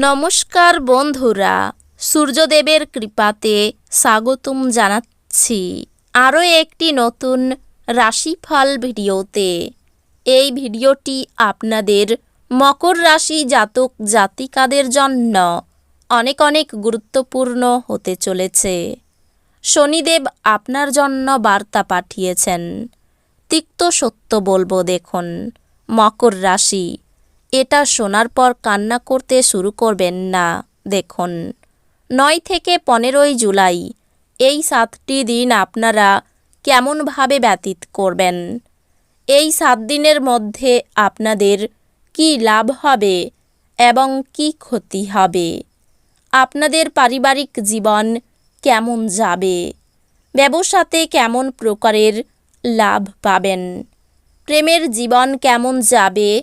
নমস্কার বন্ধুরা, সূর্যদেবের কৃপাতে স্বাগতম জানাচ্ছি আরও একটি নতুন রাশিফল ভিডিওতে। এই ভিডিওটি আপনাদের মকর রাশি জাতক জাতিকাদের জন্য অনেক অনেক গুরুত্বপূর্ণ হতে চলেছে। শনিদেব আপনার জন্য বার্তা পাঠিয়েছেন। তিক্ত সত্য বলব দেখুন, মকর রাশি এটা শোনার পর কান্না করতে শুরু করবেন না, দেখুন। নয় থেকে পনেরোই জুলাই, এই সাতটি দিন আপনারা কেমনভাবে ব্যতীত করবেন? এই সাত দিনের মধ্যে আপনাদের কি লাভ হবে এবং কি ক্ষতি হবে? আপনাদের পারিবারিক জীবন কেমন যাবে? ব্যবসাতে কেমন প্রকারের লাভ পাবেন? প্রেমের জীবন কেমন যাবে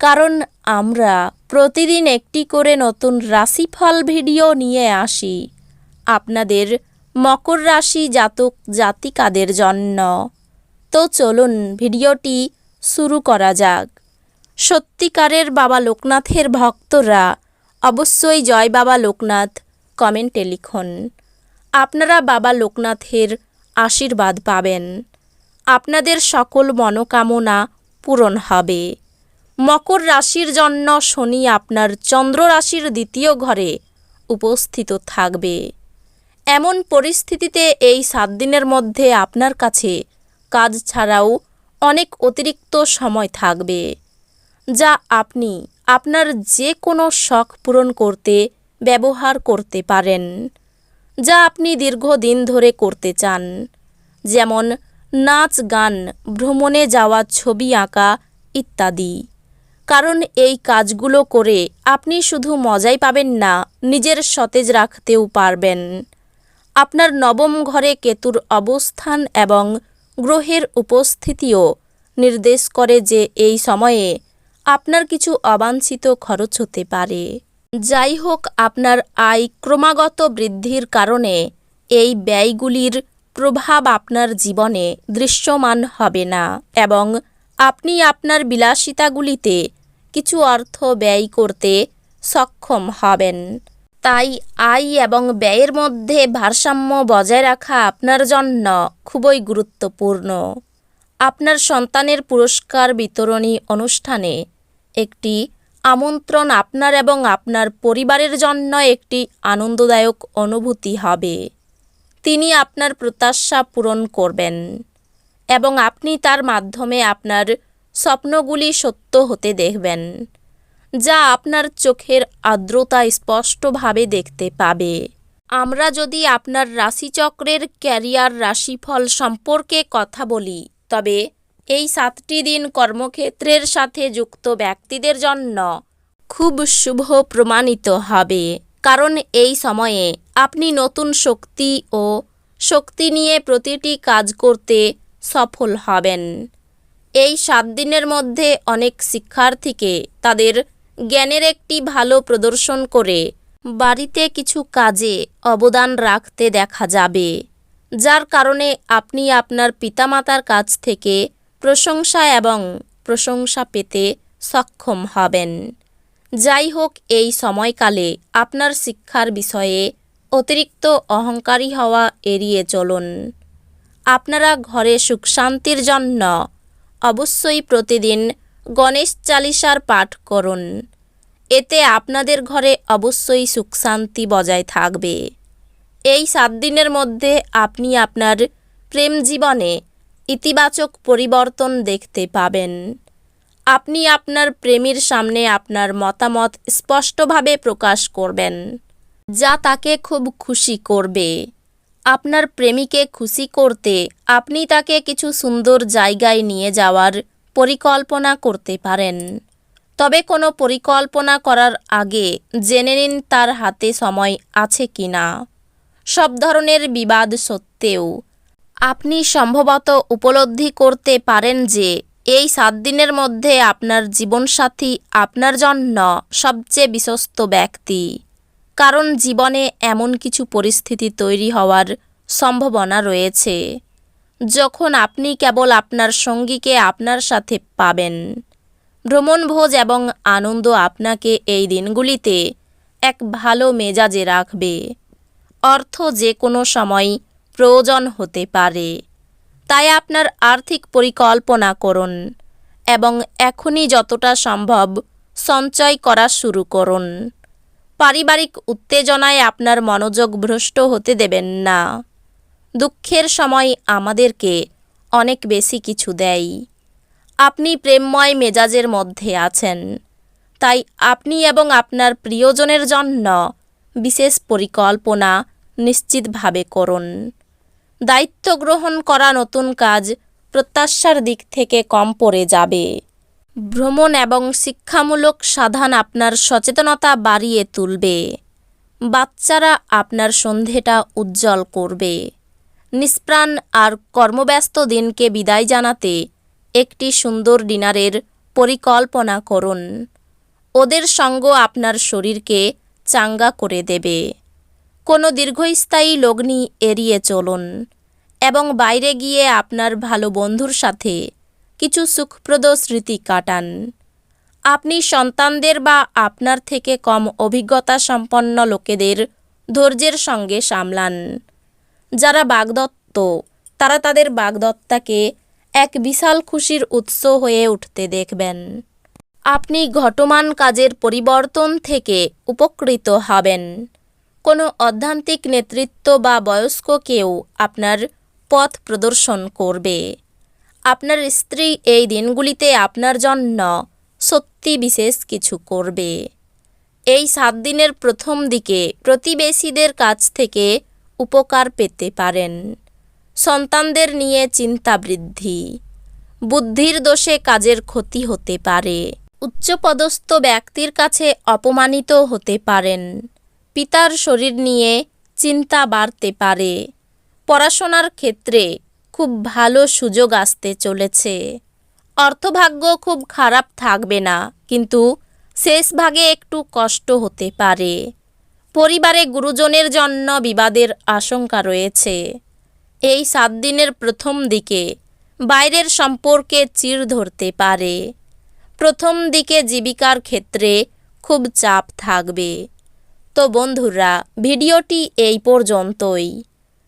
কারণ আমরা প্রতিদিন একটি করে নতুন রাশিফল ভিডিও নিয়ে আসি। আপনাদের মকর রাশি জাতক জাতিকাদের জন্য। তো চলুন ভিডিওটি শুরু করা যাক। সত্যিকারের বাবা লোকনাথের ভক্তরা অবশ্যই জয় বাবা লোকনাথ কমেন্টে লিখুন। আপনারা বাবা লোকনাথের আশীর্বাদ পাবেন। আপনাদের সকল মনোকামনা পূরণ হবে। মকর রাশির জন্য শনি আপনার চন্দ্র রাশির দ্বিতীয় ঘরে উপস্থিত থাকবে। এমন পরিস্থিতিতে এই সাত দিনের মধ্যে আপনার কাছে কাজ ছাড়াও অনেক অতিরিক্ত সময় থাকবে, যা আপনি আপনার যে কোনো শখ পূরণ করতে ব্যবহার করতে পারেন, যা আপনি দীর্ঘদিন ধরে করতে চান। যেমন নাচ, গান, ভ্রমণে যাওয়া, ছবি আঁকা ইত্যাদি। কারণ এই কাজগুলো করে আপনি শুধু মজাই পাবেন না, নিজের সতেজ রাখতেও পারবেন। আপনার নবম ঘরে কেতুর অবস্থান এবং গ্রহের উপস্থিতিও নির্দেশ করে যে এই সময়ে আপনার কিছু অবাঞ্ছিত খরচ হতে পারে। যাই হোক, আপনার আয় ক্রমাগত বৃদ্ধির কারণে এই ব্যয়গুলির প্রভাব আপনার জীবনে দৃশ্যমান হবে না এবং আপনি আপনার বিলাসিতাগুলিতে কিছু অর্থ ব্যয় করতে সক্ষম হবেন। তাই আয় এবং ব্যয়ের মধ্যে ভারসাম্য বজায় রাখা আপনার জন্য খুবই গুরুত্বপূর্ণ। আপনার সন্তানের পুরস্কার বিতরণী অনুষ্ঠানে একটি আমন্ত্রণ আপনার এবং আপনার পরিবারের জন্য একটি আনন্দদায়ক অনুভূতি হবে। তিনি আপনার প্রত্যাশা পূরণ করবেন। এবং আপনি তার মাধ্যমে আপনার স্বপ্নগুলি সত্য হতে দেখবেন, যা আপনার চোখের আর্দ্রতা স্পষ্টভাবে দেখতে পাবে। আমরা যদি আপনার রাশিচক্রের ক্যারিয়ার রাশিফল সম্পর্কে কথা বলি, তবে এই সাতটি দিন কর্মক্ষেত্রের সাথে যুক্ত ব্যক্তিদের জন্য খুব শুভ প্রমাণিত হবে, কারণ এই সময়ে আপনি নতুন শক্তি ও শক্তি নিয়ে প্রতিটি কাজ করতে সফল হবেন। এই সাত দিনের মধ্যে অনেক শিক্ষার্থীকে তাদের জ্ঞানের একটি ভালো প্রদর্শন করে বাড়িতে কিছু কাজে অবদান রাখতে দেখা যাবে, যার কারণে আপনি আপনার পিতামাতার কাছ থেকে প্রশংসা এবং প্রশংসা পেতে সক্ষম হবেন। যাই হোক, এই সময়কালে আপনার শিক্ষার বিষয়ে অতিরিক্ত অহংকারী হওয়া এড়িয়ে চলুন। আপনারা ঘরে সুখ শান্তির জন্য অবশ্যই প্রতিদিন গণেশ চালিসার পাঠ করুন। এতে আপনাদের ঘরে অবশ্যই সুখ শান্তি বজায় থাকবে। এই সাত দিনের মধ্যে আপনি আপনার প্রেম জীবনে ইতিবাচক পরিবর্তন দেখতে পাবেন। আপনি আপনার প্রেমীর সামনে আপনার মতামত স্পষ্টভাবে প্রকাশ করবেন, যা তাকে খুব খুশি করবে। আপনার প্রেমিকে খুশি করতে আপনি তাকে কিছু সুন্দর জায়গায় নিয়ে যাওয়ার পরিকল্পনা করতে পারেন। তবে কোনো পরিকল্পনা করার আগে জেনে নিন তার হাতে সময় আছে কি না সব ধরনের বিবাদ সত্ত্বেও আপনি সম্ভবত উপলব্ধি করতে পারেন যে এই সাত দিনের মধ্যে আপনার জীবনসাথী আপনার জন্য সবচেয়ে বিশ্বস্ত ব্যক্তি। কারণ জীবনে এমন কিছু পরিস্থিতি তৈরি হওয়ার সম্ভাবনা রয়েছে। যখন আপনি কেবল আপনার সঙ্গীকে আপনার সাথে পাবেন, ভ্রমণভোজ এবং আনন্দ আপনাকে এই দিনগুলিতে এক ভালো মেজাজে রাখবে। অর্থ যে কোনো সময় প্রয়োজন হতে পারে। তাই আপনার আর্থিক পরিকল্পনা করুন এবং এখনই যতটা সম্ভব সঞ্চয় করা শুরু করুন। পারিবারিক উত্তেজনায় আপনার মনোযোগ ভ্রষ্ট হতে দেবেন না। দুঃখের সময় আমাদেরকে অনেক বেশি কিছু দেয়। আপনি প্রেমময় মেজাজের মধ্যে আছেন। তাই আপনি এবং আপনার প্রিয়জনের জন্য বিশেষ পরিকল্পনা নিশ্চিতভাবে করুন। দায়িত্ব গ্রহণ করা নতুন কাজ প্রত্যাশার দিক থেকে কম পড়ে যাবে। ভ্রমণ এবং শিক্ষামূলক সাধন আপনার সচেতনতা বাড়িয়ে তুলবে। বাচ্চারা আপনার সন্ধেটা উজ্জ্বল করবে। নিষ্প্রাণ আর কর্মব্যস্ত দিনকে বিদায় জানাতে একটি সুন্দর ডিনারের পরিকল্পনা করুন। ওদের সঙ্গ আপনার শরীরকে চাঙ্গা করে দেবে। কোনো দীর্ঘস্থায়ী লগ্নি এড়িয়ে চলুন এবং বাইরে গিয়ে আপনার ভালো বন্ধুর সাথে কিছু সুখপ্রদ স্মৃতি কাটান। আপনি সন্তানদের বা আপনার থেকে কম অভিজ্ঞতা সম্পন্ন লোকেদের ধৈর্যের সঙ্গে সামলান। যারা বাগদত্ত, তারা তাদের বাগদত্তাকে এক বিশাল খুশির উৎস হয়ে উঠতে দেখবেন। আপনি ঘটমান কাজের পরিবর্তন থেকে উপকৃত হবেন। কোনো অধ্যান্তিক নেতৃত্ব বা বয়স্ক কেউ আপনার পথ প্রদর্শন করবে। আপনার স্ত্রী এই দিনগুলিতে আপনার জন্য সত্যি বিশেষ কিছু করবে। এই সাত দিনের প্রথম দিকে প্রতিবেশীদের কাছ থেকে উপকার পেতে পারেন। সন্তানদের নিয়ে চিন্তা বৃদ্ধি। বুদ্ধির দোষে কাজের ক্ষতি হতে পারে। উচ্চপদস্থ ব্যক্তির কাছে অপমানিত হতে পারেন। পিতার শরীর নিয়ে চিন্তা বাড়তে পারে। পড়াশোনার ক্ষেত্রে খুব ভালো সুযোগ আসতে চলেছে। অর্থভাগ্য খুব খারাপ থাকবে না, কিন্তু শেষ ভাগে একটু কষ্ট হতে পারে। পরিবারে গুরুজনের জন্য বিবাদের আশঙ্কা রয়েছে। এই সাত দিনের প্রথম দিকে বাইরের সম্পর্কে চির ধরতে পারে। প্রথম দিকে জীবিকার ক্ষেত্রে খুব চাপ থাকবে। তো বন্ধুরা, ভিডিওটি এই পর্যন্তই।